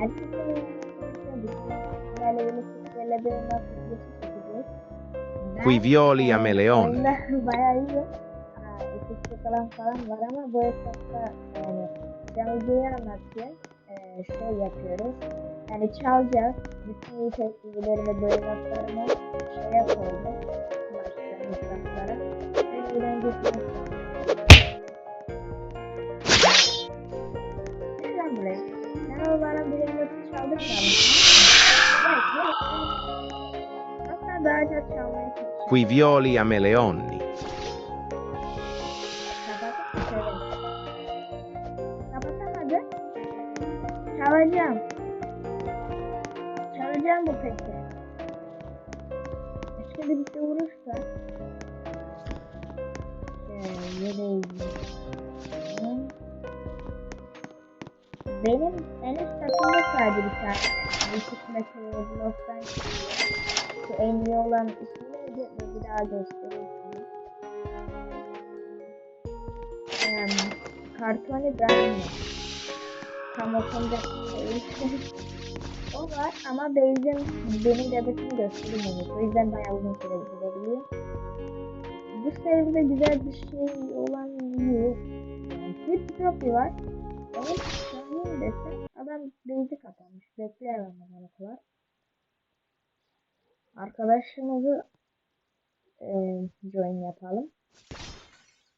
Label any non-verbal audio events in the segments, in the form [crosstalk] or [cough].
Ben, Quivioli a e, Meleone. oyunda bayağı iyi. Aa, efekti falan falan var ama bu hesapta yani çalgıyı anlatıyor. Ee, şey yapıyoruz. Yani çalacağız. Bütün iyi teknikleri ve koydum. Başka Qui violi a Meleonni. Çalacağım. Çalacağım bu peki. Başka bir şey vurursa. Şey, nereye gidiyor? Benim en üst takımda sadece bir tane. Müzik meseleye bloktan. Şu en iyi olan ismi neydi? Bir daha göstereyim. Em, Kartoni Brahmi. Tam değil. o var ama Beyz'in benim devletimi göstereyim onu. O yüzden bayağı uzun süre gidebiliyor. Bu seride güzel bir şey olan yok. Yani bir trophy var. Ama söyleyeyim desem adam Beyz'i kapanmış. Bekleyemem ben kadar. Arkadaşımızı e, join yapalım.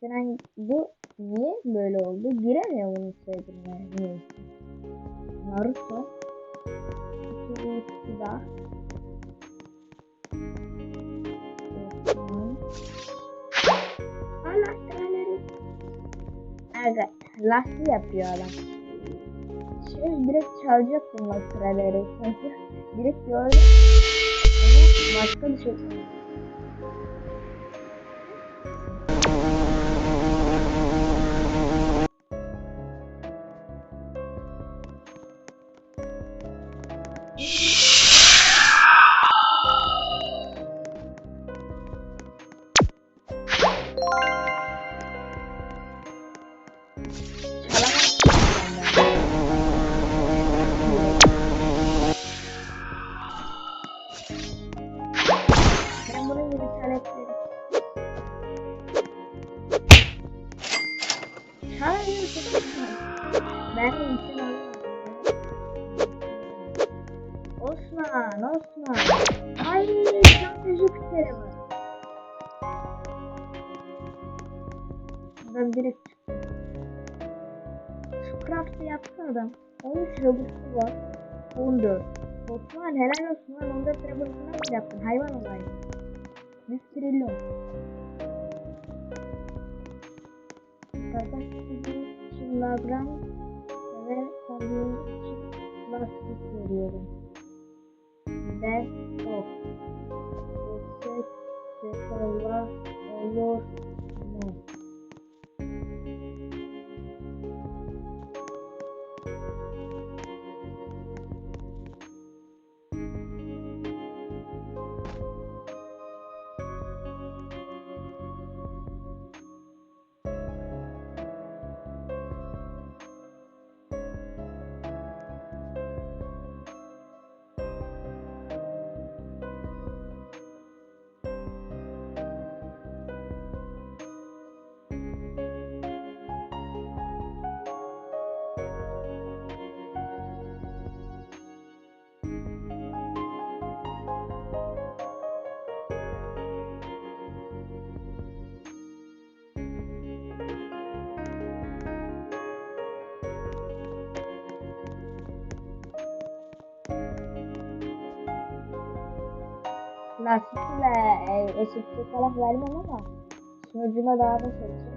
Sen bu niye böyle oldu? Giremiyor bunu sevgiline. Niye? Naruto. Osman. Hala neleri? Evet. Lastik yapıyor adam. Şey direkt çalacak bunlar sıraları. direkt gördüm. Ama başka bir şey. Ben alamam. Osman, Osman. Ay, çok var. Ben direkt şu craft'ı yaptı adam. 13 robustu var. 14. Osman helal olsun lan 14 robustunu nasıl yaptın? Hayvan olaydı. Bir trilyon. Zaten için lagram kombin için lastik veriyorum. Best of. Yüksek dekolla olur mu? Lastikle e, eşitlik falan vermem ama sunucuma daha da seçeceğim.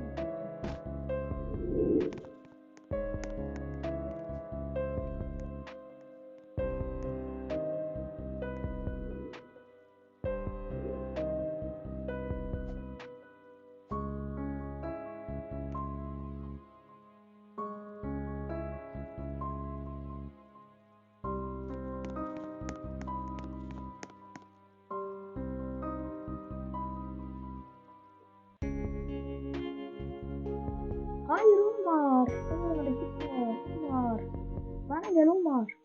Hayır Umar. Umar gitme. Umar. Bana gel Umar.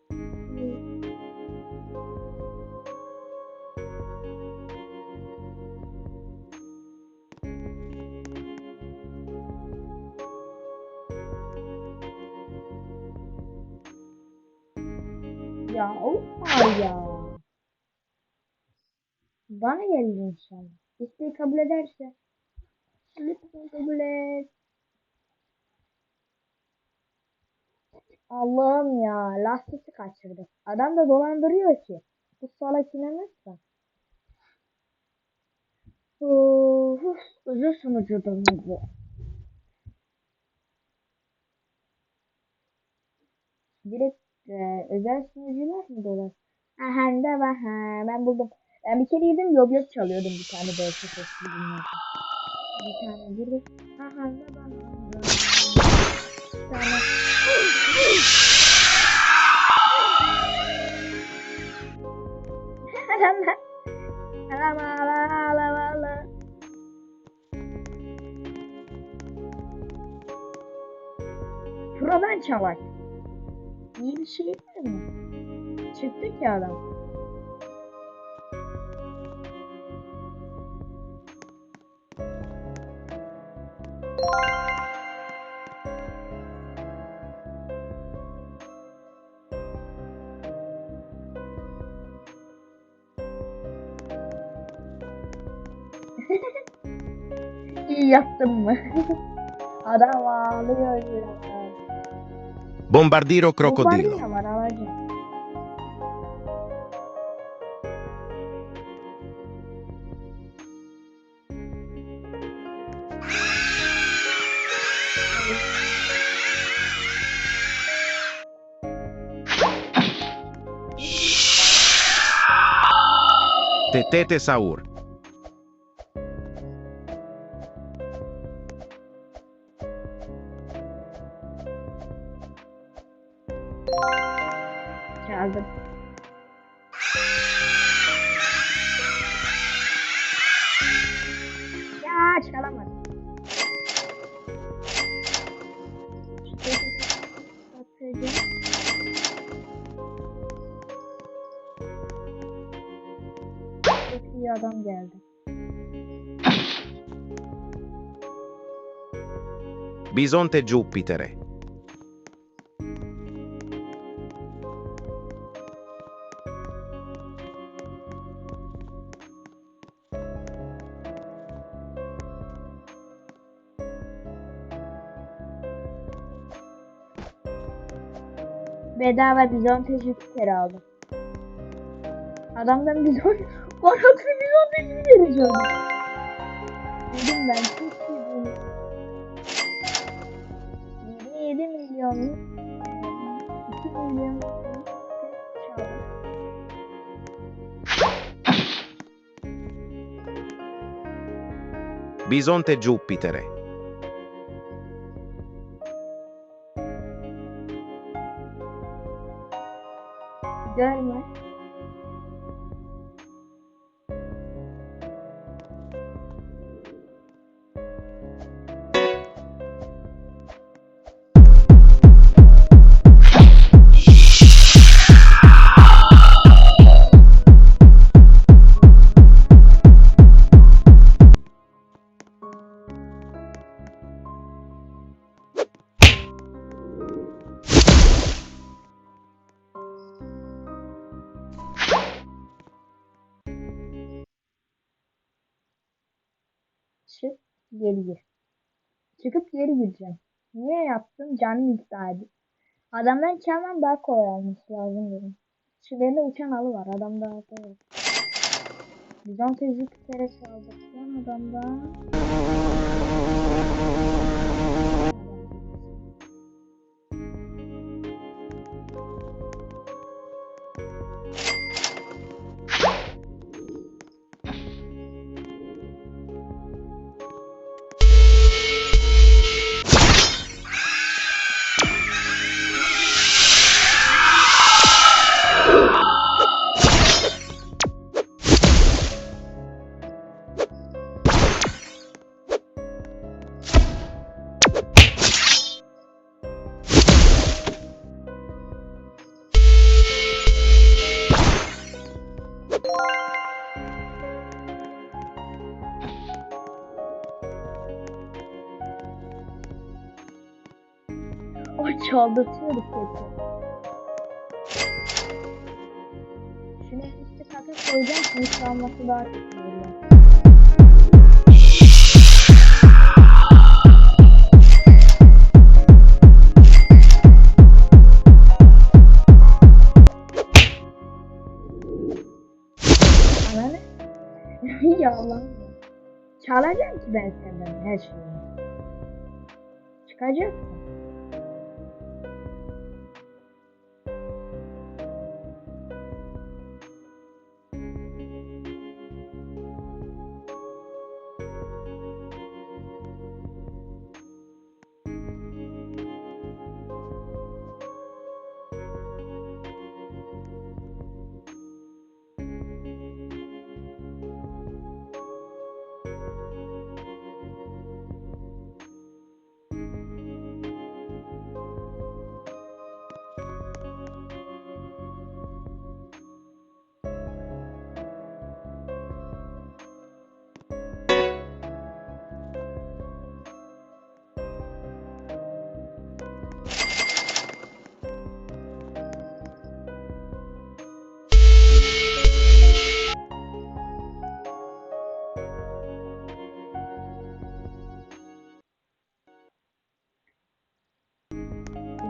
Ya Umar ya. Bana geldin sen. İsteği kabul ederse. Lütfen kabul et. Allah'ım ya. Lastiği kaçırdık. Adam da dolandırıyor ki. Bu salak inanırsa. Uf, uzun sunucudur bu. Direkt e, özel sunucular mı dolar? Aha da var. Ha, ben buldum. Ben bir kere yedim Roblox çalıyordum bir tane böyle dinlerken. Bir tane girdik. Aha da var. Bir tane. Adamlar. Çalak. İyi bir şey değil mi? Çıktı ki adam. Yaptım mı? Adam ağlıyor ya. Bombardiro crocodilo. Bombardiyo var alacağım. Tetete Saur. Çok iyi adam geldi. Bisonte Giupitere. Bedava bizon Jüpiter aldım. Adamdan bizon, Konaklı bizon teşvik vereceğim. Dedim ben çok iyi bunu. 27 milyon 2 milyon. Bisonte Giupitere. Geri gir. Çıkıp geri gireceğim. Niye yaptım? Canım istedi. Adamdan çalmam daha kolay olması lazım dedim. Bende uçan alı var. Adamda da yok. Bizon tezi bir kere çaldık lan adamdan. O çaldırtıyorduk hep. karta koyacağım. Şimdi çalması daha çok. Ananı. [laughs] ya Allah'ım. Çalacağım ki ben senden her şeyi. Çıkacaksın.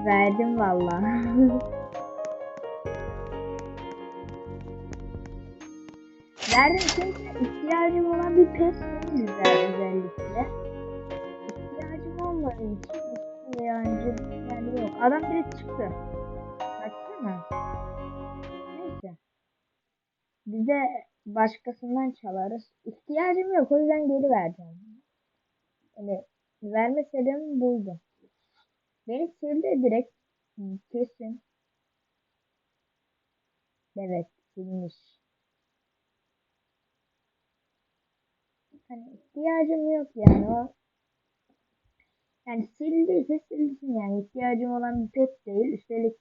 Verdim valla. Verdim [laughs] çünkü ihtiyacım olan bir pes güzel özellikle. İhtiyacım olmadığı için ihtiyacım yani yok. Adam direkt çıktı. Baksana. Neyse. Bize başkasından çalarız. İhtiyacım yok o yüzden geri vereceğim. Yani verme sebebim buydu. Beni sildi direkt. Kesin. Evet silmiş. Hani ihtiyacım yok yani o. Yani sildiyse silsin yani ihtiyacım olan bir pet değil. Üstelik